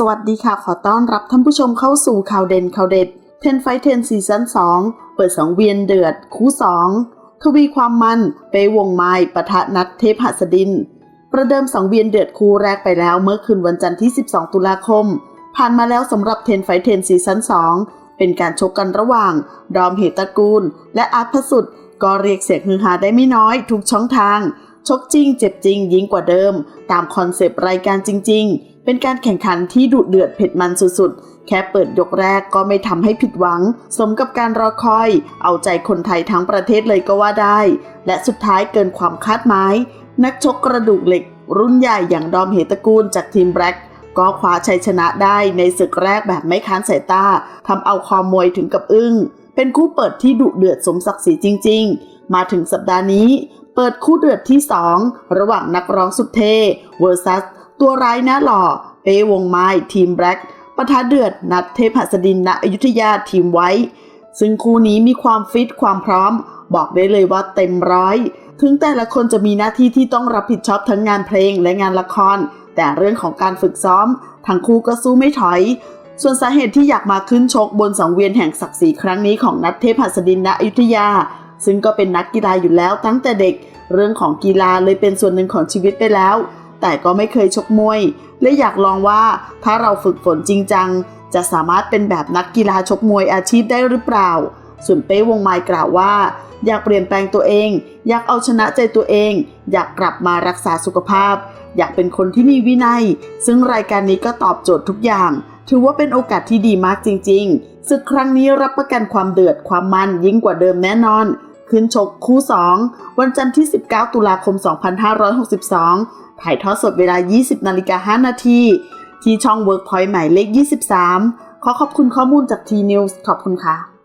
สวัสดีค่ะ ขอต้อนรับท่านผู้ชมเข้าสู่ข่าวเด่นข่าวเด็ด10 Fight 10ซีซั่น2 เปิดสังเวียนเดือด คู่ 2 ทวีความมันเปวงไม้ปะทะนัดเทพหัสดิน ประเดิมสังเวียนเดือดคู่แรกไปแล้วเมื่อคืนวันจันทร์ที่ 12 ตุลาคม ผ่านมาแล้วสำหรับ10 Fight 10ซีซั่น2 เป็นการชกกันระหว่าง ดอมเหตตระกูล และอาร์ตพสุดก็เรียกเสียงฮือฮาได้ไม่น้อยทุกช่องทาง ชกจริงเจ็บจริงยิ่งกว่าเดิม ตามคอนเซปต์รายการจริง ๆเป็นการแข่งขันที่ดุเดือดเผ็ดมันสุดๆ แค่เปิดยกแรกก็ไม่ทำให้ผิดหวัง สมกับการรอคอย เอาใจคนไทยทั้งประเทศเลยก็ว่าได้ และสุดท้ายเกินความคาดหมาย นักชกกระดูกเหล็ก รุ่นใหญ่อย่างดอมเหตะกูลจากทีมแบล็กก็คว้าชัยชนะได้ในศึกแรกแบบไม่ค้านสายตาทำเอาคอมวยถึงกับอึ้ง เป็นคู่เปิดที่ดุเดือดสมศักดิ์ศรีจริง ๆ มาถึงสัปดาห์นี้ เปิดคู่เดือดที่ 2 ระหว่างนักร้องสุดเท่เวอร์ซัส ตัวร้ายหน้าหล่อ เป้วงไม้ทีมแบล็กปะทะเดือดนัดเทพหัสดินณอยุธยาทีมไว้ ซึ่งคู่นี้มีความฟิตความพร้อม บอกได้เลยว่าเต็มร้อย ถึงแต่ละคนจะมีหน้าที่ที่ต้องรับผิดชอบทั้งงานเพลงและงานละคร แต่เรื่องของการฝึกซ้อม ทั้งคู่ก็สู้ไม่ถอย ส่วนสาเหตุที่อยากมาขึ้นชกบนสังเวียนแห่งศักดิ์ศรีครั้งนี้ของนัทเทพหัสดินณอยุธยา ซึ่งก็เป็นนักกีฬาอยู่แล้วตั้งแต่เด็ก เรื่องของกีฬาเลยเป็นส่วนหนึ่งของชีวิตไปแล้ว แต่ก็ไม่เคยชกมวย และอยากลองว่าถ้าเราฝึกฝนจริงจัง จะสามารถเป็นแบบนักกีฬาชกมวยอาชีพได้หรือเปล่า ส่วนเป้วงไม้กล่าวว่า อยากเปลี่ยนแปลงตัวเอง อยากเอาชนะใจตัวเอง อยากกลับมารักษาสุขภาพ อยากเป็นคนที่มีวินัย ซึ่งรายการนี้ก็ตอบโจทย์ทุกอย่าง ถือว่าเป็นโอกาสที่ดีมากจริงๆศึกครั้งนี้รับประกันความเดือดความมันยิ่งกว่าเดิมแน่นอน ขึ้นชกคู่ 2 วันจันทร์ที่ 19 ตุลาคม 2562 ถ่ายทอดสดเวลา 20 นาฬิกา 5 นาที ที่ช่อง Workpoint หมายเลข 23 ขอขอบคุณข้อมูลจาก T News ขอบคุณค่ะ